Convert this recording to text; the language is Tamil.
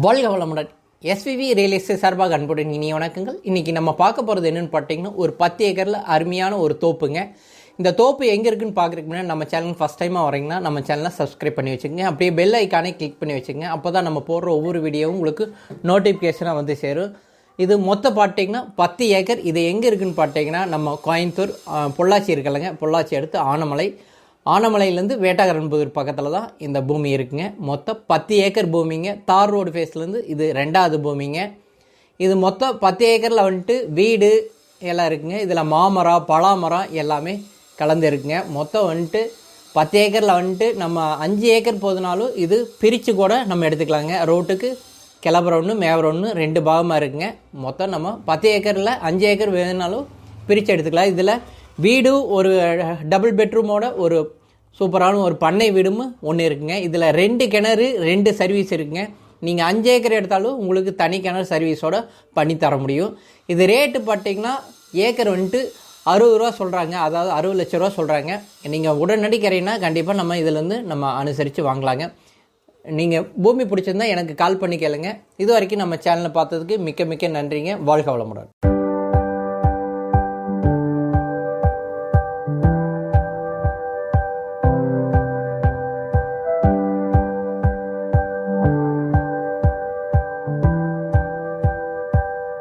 வாழ்க வளமுடன் எஸ்விவி ரியல் எஸ்டேட் சார்பாக அன்புடன் இனிய வணக்கங்கள். இன்றைக்கி நம்ம பார்க்க போகிறது என்னென்னு பார்த்தீங்கன்னா ஒரு பத்து ஏக்கரில் அருமையான ஒரு தோப்புங்க. இந்த தோப்பு எங்கே இருக்குன்னு பார்க்குறதுக்கு முன்னாடி நம்ம சேனல் ஃபஸ்ட் டைமாக வரீங்கன்னா நம்ம சேனலை சப்ஸ்கிரைப் பண்ணி வச்சுக்கோங்க. அப்படியே பெல் ஐக்கானே கிளிக் பண்ணி வச்சுக்கோங்க. அப்போ தான் நம்ம போடுற ஒவ்வொரு வீடியோவும் உங்களுக்கு நோட்டிஃபிகேஷனாக வந்து சேரும். இது மொத்தம் பார்த்தீங்கன்னா பத்து ஏக்கர். இது எங்கே இருக்குன்னு பார்த்தீங்கன்னா நம்ம கோயம்புத்தூர் பொள்ளாச்சி இருக்கலைங்க பொள்ளாச்சி அடுத்து ஆனமலை. ஆனமலையிலேருந்து வேட்டாகரன்புதூர் பக்கத்தில் தான் இந்த பூமி இருக்குங்க. மொத்தம் பத்து ஏக்கர் பூமிங்க. தார் ரோடு ஃபேஸ்லேருந்து இது ரெண்டாவது பூமிங்க. இது மொத்தம் பத்து ஏக்கரில் வந்துட்டு வீடு எல்லாம் இருக்குங்க. இதில் மாமரம் பலாமரம் எல்லாமே கலந்து இருக்குங்க மொத்தம் வந்துட்டு பத்து ஏக்கரில் வந்துட்டு நம்ம அஞ்சு ஏக்கர் போதுனாலும் இது பிரித்து கூட நம்ம எடுத்துக்கலாங்க. ரோட்டுக்கு கிளம்புற ஒன்று மேவர ஒன்று ரெண்டு பாகமாக இருக்குங்க. மொத்தம் நம்ம பத்து ஏக்கரில் அஞ்சு ஏக்கர் வேணுனாலும் பிரித்து எடுத்துக்கலாம். இதில் வீடு ஒரு டபுள் பெட்ரூமோட ஒரு சூப்பரான ஒரு பண்ணை வீடும் ஒன்று இருக்குங்க. இதில் ரெண்டு கிணறு ரெண்டு சர்வீஸ் இருக்குங்க. நீங்கள் அஞ்சு ஏக்கர் எடுத்தாலும் உங்களுக்கு தனி கிணறு சர்வீஸோட பண்ணி தர முடியும். இது ரேட்டு பார்த்தீங்கன்னா ஏக்கர் வந்துட்டு அறுபது ரூபா சொல்கிறாங்க அதாவது அறுபது லட்ச ரூபா சொல்கிறாங்க நீங்கள் உடனடி கரையினா கண்டிப்பாக நம்ம இதிலேருந்து நம்ம அனுசரித்து வாங்கலாங்க. நீங்கள் பூமி பிடிச்சிருந்தா எனக்கு கால் பண்ணி கேளுங்க. இது வரைக்கும் நம்ம சேனலை பார்த்ததுக்கு மிக்க மிக்க நன்றிங்க. வாழ்க வளமுடன்.